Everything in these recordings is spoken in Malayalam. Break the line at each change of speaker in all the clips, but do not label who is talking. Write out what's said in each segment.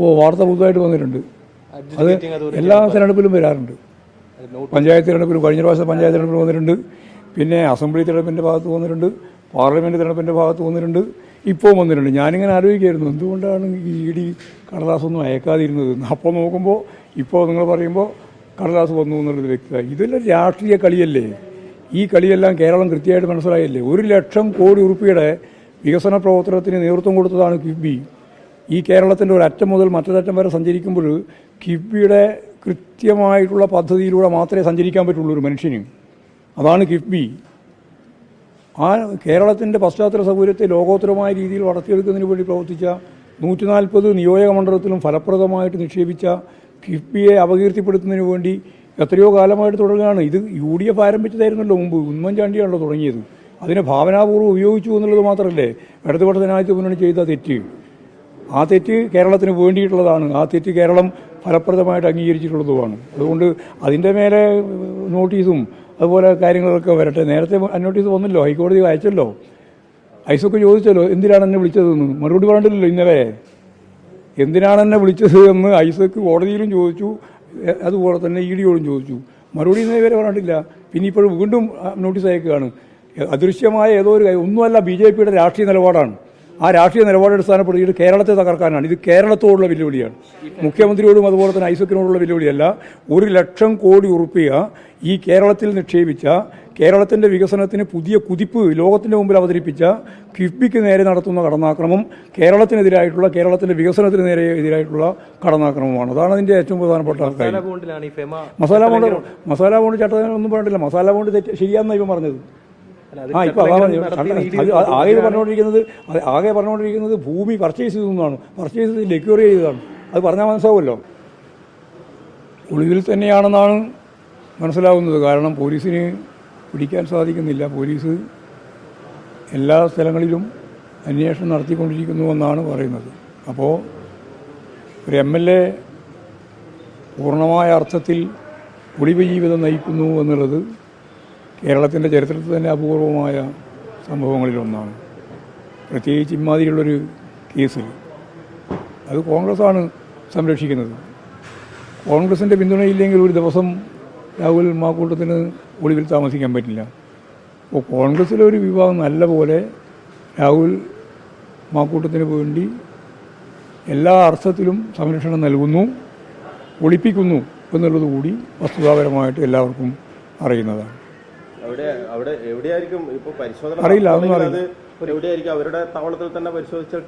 ഓ വാർത്ത പുതുതായിട്ട് വന്നിട്ടുണ്ട്. അത് എല്ലാ തിരഞ്ഞെടുപ്പിലും വരാറുണ്ട്. പഞ്ചായത്ത് തിരഞ്ഞെടുപ്പിലും കഴിഞ്ഞ പ്രാവശ്യം പഞ്ചായത്ത് തിരഞ്ഞെടുപ്പിൽ വന്നിട്ടുണ്ട്. പിന്നെ അസംബ്ലി തിരഞ്ഞെടുപ്പിന്റെ ഭാഗത്ത് വന്നിട്ടുണ്ട്. പാർലമെന്റ് തിരഞ്ഞെടുപ്പിന്റെ ഭാഗത്ത് വന്നിട്ടുണ്ട്. ഇപ്പോൾ വന്നിട്ടുണ്ട്. ഞാനിങ്ങനെ ആലോചിക്കായിരുന്നു എന്തുകൊണ്ടാണ് ഈ ഇ ഡി കടലാസൊന്നും അയക്കാതിരുന്നത്? അപ്പോൾ നോക്കുമ്പോൾ ഇപ്പോൾ നിങ്ങൾ പറയുമ്പോൾ കടലാസ് വന്നു എന്നുള്ളത് വ്യക്തത. ഇതെല്ലാം രാഷ്ട്രീയ കളിയല്ലേ? ഈ കളിയെല്ലാം കേരളം കൃത്യമായിട്ട് മനസ്സിലായില്ലേ? ഒരു ലക്ഷം കോടി ഉറുപ്പിയുടെ വികസന പ്രവർത്തനത്തിന് നേതൃത്വം കൊടുത്തതാണ് കിഫ്ബി. ഈ കേരളത്തിന്റെ ഒരു അറ്റം മുതൽ മറ്റൊരറ്റം വരെ സഞ്ചരിക്കുമ്പോൾ കിഫ്ബിയുടെ കൃത്യമായിട്ടുള്ള പദ്ധതിയിലൂടെ മാത്രമേ സഞ്ചരിക്കാൻ പറ്റുള്ളൂ ഒരു മനുഷ്യന്. അതാണ് കിഫ്ബി. ആ കേരളത്തിന്റെ പശ്ചാത്തല സൗകര്യത്തെ ലോകോത്തരമായ രീതിയിൽ വളർത്തിയെടുക്കുന്നതിന് വേണ്ടി പ്രവർത്തിച്ച നൂറ്റി നാൽപ്പത് നിയോജക മണ്ഡലത്തിലും ഫലപ്രദമായിട്ട് നിക്ഷേപിച്ച കിഫ്ബിയെ അപകീർത്തിപ്പെടുത്തുന്നതിന് വേണ്ടി എത്രയോ കാലമായിട്ട് തുടരുകയാണ്. ഇത് യു ഡി എഫ് ആരംഭിച്ചതായിരുന്നല്ലോ മുമ്പ്. ഉമ്മൻചാണ്ടിയാണല്ലോ തുടങ്ങിയത്. അതിനെ ഭാവനാപൂർവം ഉപയോഗിച്ചു എന്നുള്ളത് മാത്രമല്ലേ? ഇടതുപക്ഷ മുന്നണി ചെയ്ത തെറ്റ്. ആ തെറ്റ് കേരളത്തിന് വേണ്ടിയിട്ടുള്ളതാണ്. ആ തെറ്റ് കേരളം ഫലപ്രദമായിട്ട് അംഗീകരിച്ചിട്ടുള്ളതുമാണ്. അതുകൊണ്ട് അതിന്റെ മേലെ നോട്ടീസും അതുപോലെ കാര്യങ്ങളൊക്കെ വരട്ടെ. നേരത്തെ നോട്ടീസ് വന്നല്ലോ. ഹൈക്കോടതി അയച്ചല്ലോ. ഐസൊക്കെ ചോദിച്ചല്ലോ എന്തിനാണ് എന്നെ വിളിച്ചതെന്ന്? മറുപടി പറഞ്ഞില്ലല്ലോ ഇന്നലെ. എന്തിനാണ് എന്നെ വിളിച്ചത് എന്ന് ഐസക്ക് കോടതിയിലും ചോദിച്ചു. അതുപോലെ തന്നെ ഇ ഡിയോടും ചോദിച്ചു. മറുപടി ഇന്നേ വരെ പറഞ്ഞിട്ടില്ല. പിന്നെ ഇപ്പോഴും വീണ്ടും നോട്ടീസ് അയക്കുകയാണ്. അദൃശ്യമായ ഏതോ ഒരു ഒന്നുമല്ല ബി ജെ പിയുടെ രാഷ്ട്രീയ നിലപാടാണ്. ആ രാഷ്ട്രീയ നിലപാട് ഇത് കേരളത്തെ തകർക്കാനാണ്. ഇത് കേരളത്തോടുള്ള വെല്ലുവിളിയാണ്. മുഖ്യമന്ത്രിയോടും അതുപോലെ തന്നെ ഐസക്കിനോടുള്ള വെല്ലുവിളിയല്ല. ഒരു ലക്ഷം കോടി ഉറുപ്പിക ഈ കേരളത്തിൽ നിക്ഷേപിച്ച കേരളത്തിന്റെ വികസനത്തിന് പുതിയ കുതിപ്പ് ലോകത്തിന്റെ മുമ്പിൽ അവതരിപ്പിച്ച കിഫ്ബിക്ക് നേരെ നടത്തുന്ന കടന്നാക്രമം കേരളത്തിനെതിരായിട്ടുള്ള കേരളത്തിന്റെ വികസനത്തിന് നേരെ എതിരായിട്ടുള്ള കടന്നാക്രമമാണ്. അതാണ് അതിന്റെ ഏറ്റവും പ്രധാനപ്പെട്ട കാര്യം. മസാല ബോണ്ട് മസാല ബോണ്ട് ചട്ടം ഒന്നും പറഞ്ഞിട്ടില്ല. മസാല ബോണ്ട് തെറ്റ് ശരിയാണെന്നാണ് ഇപ്പം പറഞ്ഞത്. ആ ഇപ്പോൾ ആകെ പറഞ്ഞുകൊണ്ടിരിക്കുന്നത് ആകെ പറഞ്ഞുകൊണ്ടിരിക്കുന്നത് ഭൂമി പർച്ചേസ് ചെയ്തെന്നാണ് പർച്ചേസ് ചെയ്ത് ലെക്യൂർ ചെയ്തതാണ്. അത് പറഞ്ഞാൽ മനസ്സിലാവുമല്ലോ. ഒളിവിൽ തന്നെയാണെന്നാണ് മനസ്സിലാവുന്നത്. കാരണം പോലീസിന് പിടിക്കാൻ സാധിക്കുന്നില്ല. പോലീസ് എല്ലാ സ്ഥലങ്ങളിലും അന്വേഷണം നടത്തിക്കൊണ്ടിരിക്കുന്നുവെന്നാണ് പറയുന്നത്. അപ്പോൾ ഒരു എം എൽ എ പൂർണമായ അർത്ഥത്തിൽ ഒളിവ് ജീവിതം നയിക്കുന്നു എന്നുള്ളത് കേരളത്തിന്റെ ചരിത്രത്തിൽ തന്നെ അപൂർവമായ സംഭവങ്ങളിലൊന്നാണ്. പ്രത്യേകിച്ച് ഇമാതിരിയുള്ളൊരു കേസ് അത് കോൺഗ്രസ്സാണ് സംരക്ഷിക്കുന്നത്. കോൺഗ്രസിന്റെ പിന്തുണയില്ലെങ്കിൽ ഒരു ദിവസം രാഹുൽ മാക്കൂട്ടത്തിന് ഒളിവിൽ താമസിക്കാൻ പറ്റില്ല. അപ്പോൾ കോൺഗ്രസ്സിലെ ഒരു വിഭാഗം നല്ല പോലെ രാഹുൽ മാക്കൂട്ടത്തിന് വേണ്ടി എല്ലാ അർത്ഥത്തിലും സംരക്ഷണം നൽകുന്നു ഒളിപ്പിക്കുന്നു എന്നുള്ളത് കൂടി വസ്തുതാപരമായിട്ട് എല്ലാവർക്കും അറിയുന്നതാണ്. അറിയില്ല, അതൊന്നും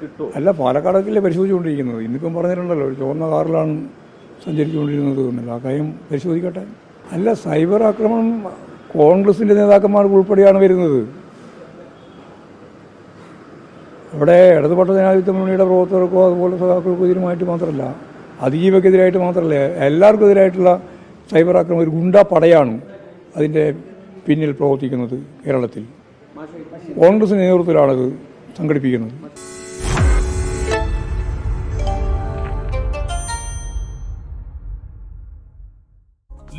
കിട്ടുമോ
അല്ല പാലക്കാടൊക്കെ പരിശോധിച്ചുകൊണ്ടിരിക്കുന്നത്. ഇന്നിപ്പം പറഞ്ഞിട്ടുണ്ടല്ലോ ഒരു ചുവന്ന കാറിലാണ് സഞ്ചരിച്ചുകൊണ്ടിരുന്നത് എന്നല്ല ആ കാര്യം പരിശോധിക്കട്ടെ. അല്ല സൈബർ ആക്രമണം കോൺഗ്രസിന്റെ നേതാക്കന്മാർക്ക് ഉൾപ്പെടെയാണ് വരുന്നത്. അവിടെ ഇടതുപക്ഷ ജനാധിപത്യ മുന്നണിയുടെ പ്രവർത്തകർക്കോ അതുപോലെ സഖാക്കൾക്കോ ഇതിനുമായിട്ട് മാത്രമല്ല അതിജീവക്കെതിരായിട്ട് മാത്രമല്ല എല്ലാവർക്കും എതിരായിട്ടുള്ള സൈബർ ആക്രമണം ഒരു ഗുണ്ടാ പടയാണ് അതിന്റെ പിന്നിൽ പ്രവർത്തിക്കുന്നത് കേരളത്തിൽ. കോൺഗ്രസ് നേതൃത്വത്തിലാണത് സംഘടിപ്പിക്കുന്നത്.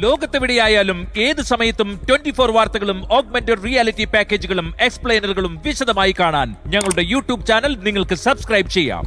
ലോകത്തെവിടെയായാലും ഏത് സമയത്തും ട്വന്റി ഫോർ വാർത്തകളും ഓഗ്മെന്റഡ് റിയാലിറ്റി പാക്കേജുകളും എക്സ്പ്ലെയിനറുകളും വിശദമായി കാണാൻ ഞങ്ങളുടെ യൂട്യൂബ് ചാനൽ നിങ്ങൾക്ക് സബ്സ്ക്രൈബ് ചെയ്യാം.